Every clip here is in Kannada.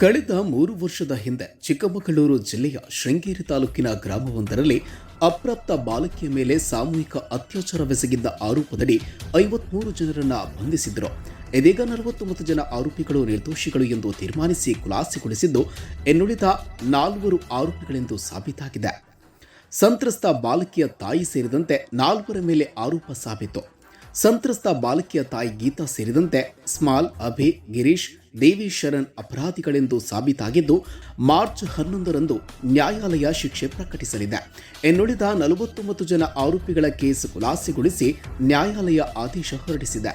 ಕಳೆದ ಮೂರು ವರ್ಷದ ಹಿಂದೆ ಚಿಕ್ಕಮಗಳೂರು ಜಿಲ್ಲೆಯ ಶೃಂಗೇರಿ ತಾಲೂಕಿನ ಗ್ರಾಮವೊಂದರಲ್ಲಿ ಅಪ್ರಾಪ್ತ ಬಾಲಕಿಯ ಮೇಲೆ ಸಾಮೂಹಿಕ ಅತ್ಯಾಚಾರವೆಸಗಿದ್ದ ಆರೋಪದಡಿ ಐವತ್ಮೂರು ಜನರನ್ನ ಬಂಧಿಸಿದ್ದರು. ಇದೀಗ ನಲವತ್ತೊಂಬತ್ತು ಜನ ಆರೋಪಿಗಳು ನಿರ್ದೋಷಿಗಳು ಎಂದು ತೀರ್ಮಾನಿಸಿ ಖುಲಾಸೆಗೊಳಿಸಿದ್ದು, ಇನ್ನುಳಿದ ನಾಲ್ವರು ಆರೋಪಿಗಳೆಂದು ಸಾಬೀತಾಗಿದೆ. ಸಂತ್ರಸ್ತ ಬಾಲಕಿಯ ತಾಯಿ ಸೇರಿದಂತೆ ನಾಲ್ವರ ಮೇಲೆ ಆರೋಪ ಸಾಬೀತು. ಸಂತ್ರಸ್ತ ಬಾಲಕಿಯ ತಾಯಿ ಗೀತಾ ಸೇರಿದಂತೆ ಸ್ಮಾಲ್ ಅಭಿ ಗಿರೀಶ್ ದೇವಿ ಶರಣ್ ಅಪರಾಧಿಗಳೆಂದು ಸಾಬೀತಾಗಿದ್ದು ಮಾರ್ಚ್ ಹನ್ನೊಂದರಂದು ನ್ಯಾಯಾಲಯ ಶಿಕ್ಷೆ ಪ್ರಕಟಿಸಲಿದೆ. ಇನ್ನುಳಿದ ನಲವತ್ತೊಂಬತ್ತು ಜನ ಆರೋಪಿಗಳ ಕೇಸ್ ಖುಲಾಸೆಗೊಳಿಸಿ ನ್ಯಾಯಾಲಯ ಆದೇಶ ಹೊರಡಿಸಿದೆ.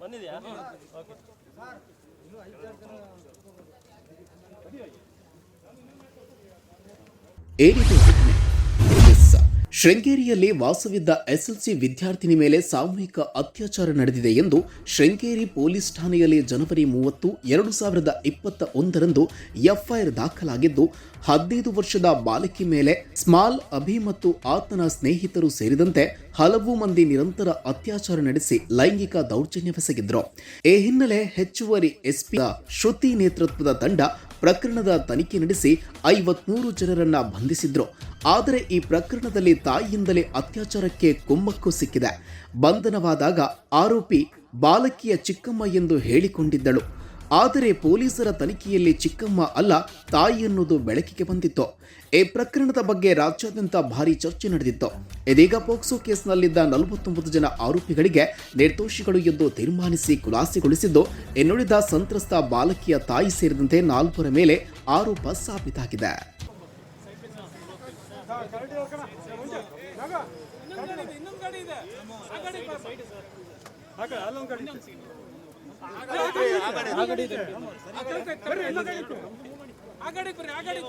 ಬಂದಿದೆಯಾ? ಎಸ್. ಶೃಂಗೇರಿಯಲ್ಲಿ ವಾಸವಿದ್ದ ಎಸ್ಎಲ್ಸಿ ವಿದ್ಯಾರ್ಥಿನಿ ಮೇಲೆ ಸಾಮೂಹಿಕ ಅತ್ಯಾಚಾರ ನಡೆದಿದೆ ಎಂದು ಶೃಂಗೇರಿ ಪೊಲೀಸ್ ಠಾಣೆಯಲ್ಲಿ ಜನವರಿ ಮೂವತ್ತು, ಎರಡು ಸಾವಿರದ ಇಪ್ಪತ್ತ ಒಂದರಂದು ಎಫ್ಐಆರ್ ದಾಖಲಾಗಿದ್ದು, ಹದಿನೈದು ವರ್ಷದ ಬಾಲಕಿ ಮೇಲೆ ಸ್ಮಾಲ್ ಅಭಿ ಮತ್ತು ಆತನ ಸ್ನೇಹಿತರು ಸೇರಿದಂತೆ ಹಲವು ಮಂದಿ ನಿರಂತರ ಅತ್ಯಾಚಾರ ನಡೆಸಿ ಲೈಂಗಿಕ ದೌರ್ಜನ್ಯವೆಸಗಿದ್ರು ಈ ಹಿನ್ನೆಲೆ ಹೆಚ್ಚುವರಿ ಎಸ್ಪಿ ಶ್ರುತಿ ನೇತೃತ್ವದ ತಂಡ ಪ್ರಕರಣದ ತನಿಖೆ ನಡೆಸಿ ಐವತ್ಮೂರು ಜನರನ್ನ ಬಂಧಿಸಿದ್ರು. ಆದರೆ ಈ ಪ್ರಕರಣದಲ್ಲಿ ತಾಯಿಯಿಂದಲೇ ಅತ್ಯಾಚಾರಕ್ಕೆ ಕುಮ್ಮಕ್ಕು ಸಿಕ್ಕಿದೆ. ಬಂಧನವಾದಾಗ ಆರೋಪಿ ಬಾಲಕಿಯ ಚಿಕ್ಕಮ್ಮ ಎಂದು ಹೇಳಿಕೊಂಡಿದ್ದಳು. ಆದರೆ ಪೊಲೀಸರ ತನಿಖೆಯಲ್ಲಿ ಚಿಕ್ಕಮ್ಮ ಅಲ್ಲ ತಾಯಿ ಎನ್ನುವುದು ಬೆಳಕಿಗೆ ಬಂದಿತ್ತು. ಈ ಪ್ರಕರಣದ ಬಗ್ಗೆ ರಾಜ್ಯಾದ್ಯಂತ ಭಾರಿ ಚರ್ಚೆ ನಡೆದಿತ್ತು. ಇದೀಗ ಪೋಕ್ಸೋ ಕೇಸ್ನಲ್ಲಿದ್ದ ನಲವತ್ತೊಂಬತ್ತು ಜನ ಆರೋಪಿಗಳಿಗೆ ನಿರ್ದೋಷಿಗಳು ಎಂದು ತೀರ್ಮಾನಿಸಿ ಖುಲಾಸೆಗೊಳಿಸಿದ್ದು ಇನ್ನುಳಿದ ಸಂತ್ರಸ್ತ ಬಾಲಕಿಯ ತಾಯಿ ಸೇರಿದಂತೆ ನಾಲ್ವರ ಮೇಲೆ ಆರೋಪ ಸಾಬೀತಾಗಿದೆ. ಇನ್ನೊಂದು ಗಾಡಿ ಇದೆ. ಆ ಗಾಡಿ ಅಲ್ಲೊಂದು ಗಾಡಿ